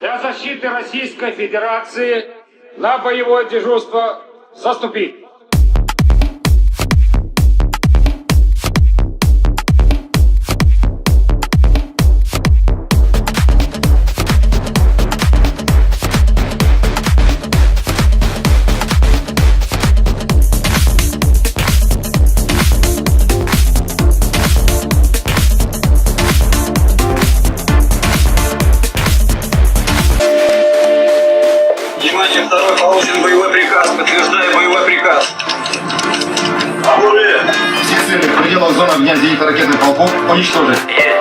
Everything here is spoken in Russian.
Для защиты Российской Федерации на боевое дежурство заступить. Боевой приказ. Подтверждаю боевой приказ. Оружие! Все цели в пределах зоны огня зенитно-ракетных полков уничтожить. Есть!